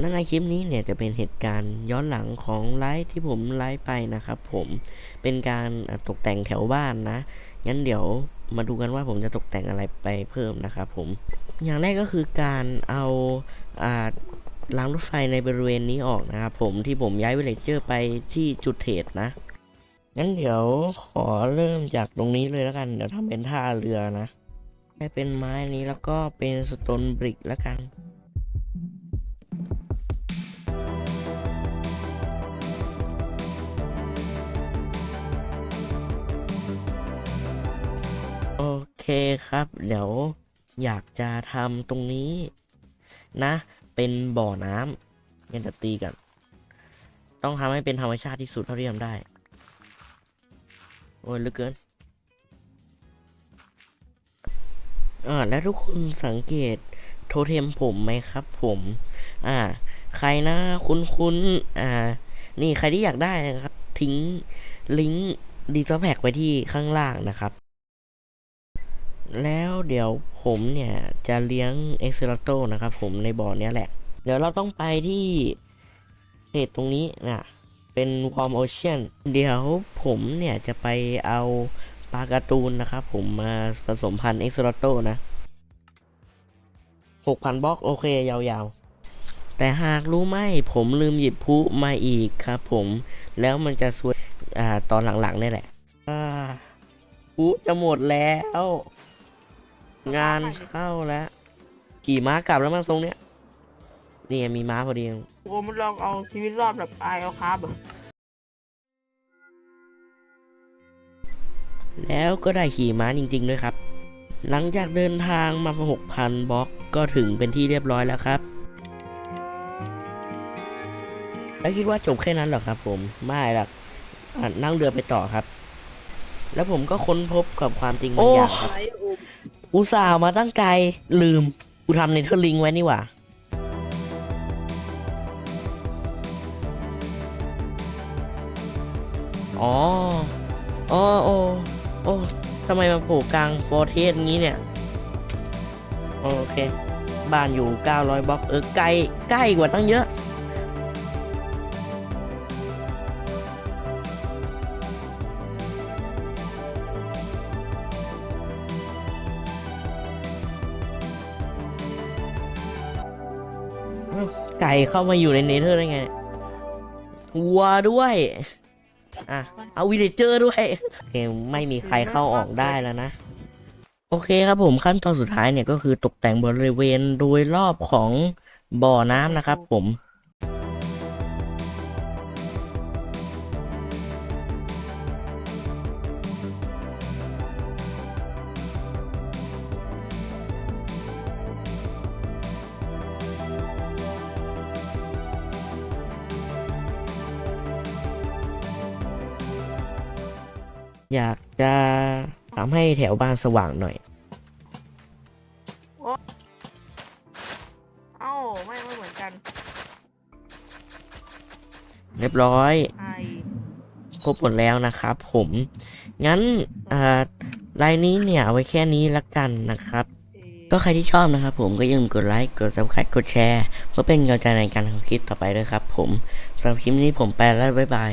และในคลิปนี้เนี่ยจะเป็นเหตุการณ์ย้อนหลังของไลฟ์ที่ผมไลฟ์ไปนะครับผมเป็นการตกแต่งแถวบ้านนะงั้นเดี๋ยวมาดูกันว่าผมจะตกแต่งอะไรไปเพิ่มนะครับผมอย่างแรกก็คือการเอาอ่ารางรถไฟในบริเวณนี้ออกนะครับผมที่ผมย้ายวิลเลจเจอร์ไปที่จุดเทรดนะงั้นเดี๋ยวขอเริ่มจากตรงนี้เลยแล้วกัน เดี๋ยวทำเป็นท่าเรือนะให้เป็นไม้นี้แล้วก็เป็นสโตนบริกแล้วกัน เคครับ เดี๋ยวอยากจะทำตรงนี้นะ เป็นบ่อน้ำงั้นจะตีกัน ต้องทำให้เป็นธรรมชาติที่สุดเท่าที่ทำได้ โอ้ยเหลือเกินอ่าแล้วทุกคนสังเกตโทเทมผมไหมครับผม อ่า ใครนะคุ้นคุ้นๆอ่า นี่ใครที่อยากได้นะครับ ทิ้งลิงก์ดีซอแพกไว้ที่ข้างล่างนะครับ แล้วเดี๋ยวผมเนี่ยจะเลี้ยงเอ็กซ์ลโตนะครับผมในบ่อเนี้ยแหละ เดี๋ยวเราต้องไปที่เพจตรงนี้นะเป็นวอร์มโอเชียนเดี๋ยวผมเนี่ยจะไปเอาปลาการ์ตูนนะครับผมมาผสมพันธุ์เอ็กซ์ลโตนะหกพันบล็อกโอเคยาวๆ แต่หากรู้ไหมผมลืมหยิบพุมาอีกครับผมแล้วมันจะสวยอ่าตอนหลังๆนี่แหละอ่าพุจะหมดแล้ว งานเข้าแล้ว ขี่ม้ากลับแล้วมั้งทรงเนี้ยนี่ไงมีม้าพอดีโอ้มันลองเอาชีวิตรอดแบบตายเอาครับอะแล้วก็ได้ขี่ม้าจริง ๆ ด้วยครับ หลังจากเดินทางมาหกพันบล็อกก็ถึงเป็นที่เรียบร้อยแล้วครับ แล้วคิดว่าจบแค่นั้นเหรอครับ ผม ไม่หรอกอะนั่งเรือไปต่อครับ แล้วผมก็ค้นพบกับความจริงบางอย่างครับไรโอุตส่าห์มาตั้งไกลลืม กูทำในเทอร์ลิงไว้นี่หว่า อ๋ออ๋อโอ้โอ้ทำไมมาโผล่กลางฟอร์เทสงี้เนี่ย โอเค บ้านอยู่ 900บล็อก เออ ไกล ใกล้กว่าตั้งเยอะ ไก่เข้ามาอยู่ในเนเธอร์ได้ไงวัวด้วย อะ เอาวิลเลเจอร์ด้วย โอเค ไม่มีใครเข้าออกได้แล้วนะ โอเคครับผมขั้นตอนสุดท้ายเนี่ยก็คือตกแต่งบริเวณโดยรอบของบ่อน้ำนะครับผม อยากจะทำให้แถวบ้านสว่างหน่อยเอ้าไม่ไม่เหมือนกันเรียบร้อย ไอครบหมดแล้วนะครับผม งั้นอ่าไลน์นี้เนี่ยเอาไว้แค่นี้ละกันนะครับ เอก็ใครที่ชอบนะครับผมก็อย่าลืมกดไลค์ กด subscribe กดแชร์ เพื่อเป็นกำลังใจในการทำคลิปต่อไปด้วยครับผมสำหรับคลิปนี้ผมไปแล้วบ๊ายบาย